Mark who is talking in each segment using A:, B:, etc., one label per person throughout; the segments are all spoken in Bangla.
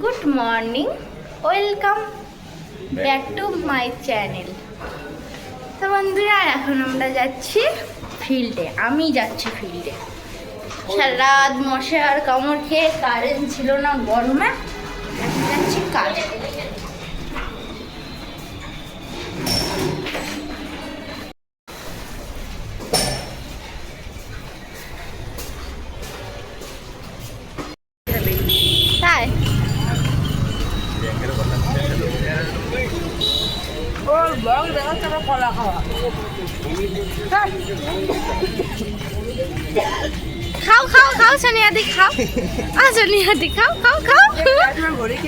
A: Good morning welcome back to my channel তো বন্ধুরা এখন আমরা যাচ্ছি ফিল্ডে আমি যাচ্ছি ফিল্ডে সারা রাত মশা আর কামড় খেয়ে কারেন্ট ছিল না গরমে এখন যাচ্ছি কাজে। খাও খাও খাও সোনিয়াদি খাও। আ সোনিয়াদি খাও খাও খাও।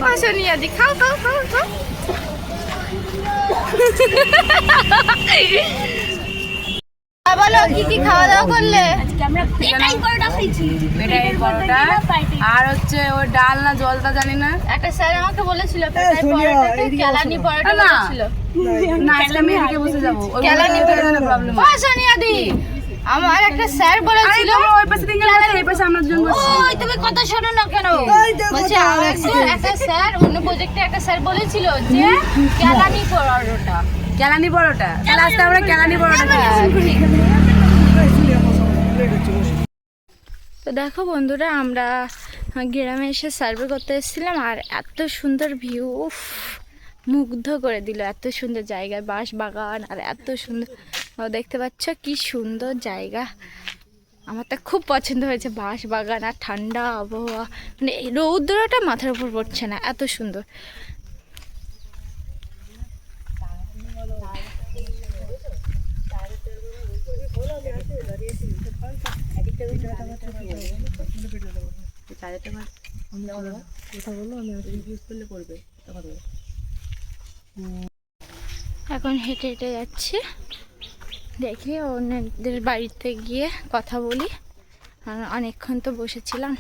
A: আ সোনিয়াদি খাও খাও খাও খাও। বলো কি কি খাওয়া দাওয়া করলে?
B: পেটাই পরোটা আর হচ্ছে ওই ডাল না জলটা জানি না।
A: একটা স্যার আমাকে বলেছিল পেটাই পরোটাকে কেলানি পরোটা
B: না।
A: বলেছিল।
B: না আজকে আমি এদিকে বসে যাব। ওই
A: কেলানি
B: প্রবলেম
A: ও সোনিয়াদি আমার একটা স্যার বলেছিল
B: ওই পাশে এই পাশে আমরা দুজন বসছি
A: ওই তুমি কথা শোনো না কেন? বলছে আমার একটা- একটা স্যার অন্য প্রজেক্টে একটা স্যার বলেছিল যে কেলানি পরোটা।
B: কেলানি তাহলে আজকে আমরা কেলানি
A: তো দেখো বন্ধুরা, আমরা গ্রামে এসে সার্ভে করতে এসেছিলাম আর এত সুন্দর ভিউ মুগ্ধ করে দিল এত সুন্দর জায়গায় বাঁশ বাগান আর এত সুন্দর। দেখতে পাচ্ছ কি সুন্দর জায়গা। আমার তো খুব পছন্দ হয়েছে বাঁশ বাগান আর ঠান্ডা আবহাওয়া। মানে রৌদ্রটা মাথার উপর পড়ছে না, এত সুন্দর। এখন হেঁটে হেঁটে যাচ্ছি। দেখি অন্যদের বাড়িতে গিয়ে কথা বলি। অনেকক্ষণ তো বসেছিলাম।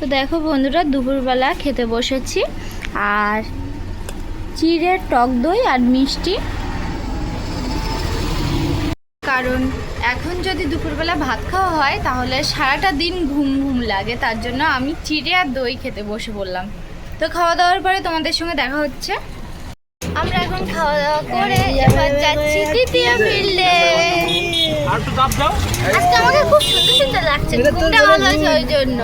A: তো দেখো বন্ধুরা, দুপুরবেলা খেতে বসেছি। আর চিড়ের টক দই আর মিষ্টি। কারণ এখন যদি দুপুরবেলা ভাত খাওয়া হয়, তাহলে সারাটা দিন ঘুম ঘুম লাগে। তার জন্য আমি চিড়ে আর দই খেতে বসে পড়লাম। তো খাওয়া দাওয়ার পরে তোমাদের সঙ্গে দেখা হচ্ছে। আমরা এখন খাওয়া দাওয়া করে এবার যাচ্ছি দ্বিতীয় ফিল্ডে আজকে আমাকে খুব সুন্দর সুন্দর লাগছে ঘুমটা ভালো হয়েছে ওই জন্য?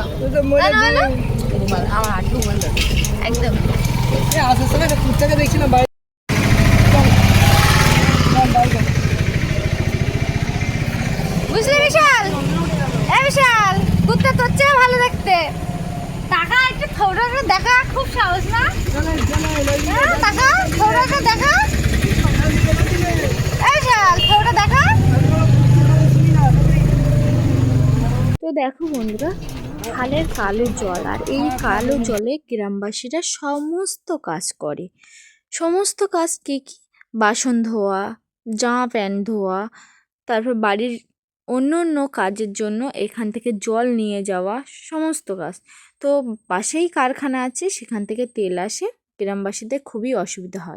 B: আমার হাঁটু বন্ধ
A: একদম
C: আসার সময় একটা কুত্তাকে দেখছিলাম বাইরে
A: বুঝলি বিশাল এ বিশাল কুত্তা তোর চেয়ে ভালো দেখতে টাকা একটু থৌড়াটা দেখা খুব সাহস না হ্যাঁ, টাকা থৌড়াটা দেখা এ বিশাল থৌড়া দেখা তো দেখো বন্ধুরা, খালের কালো জল আর এই কালো জলে গ্রামবাসীরা সমস্ত কাজ করে। সমস্ত কাজ কি কি? বাসন ধোয়া, জামা প্যান্ট ধোয়া, তারপর বাড়ির অন্য অন্য কাজের জন্য এখান থেকে জল নিয়ে যাওয়া, সমস্ত কাজ। তো পাশেই কারখানা আছে, সেখান থেকে তেল আসে, গ্রামবাসীদের খুবই অসুবিধা হয়।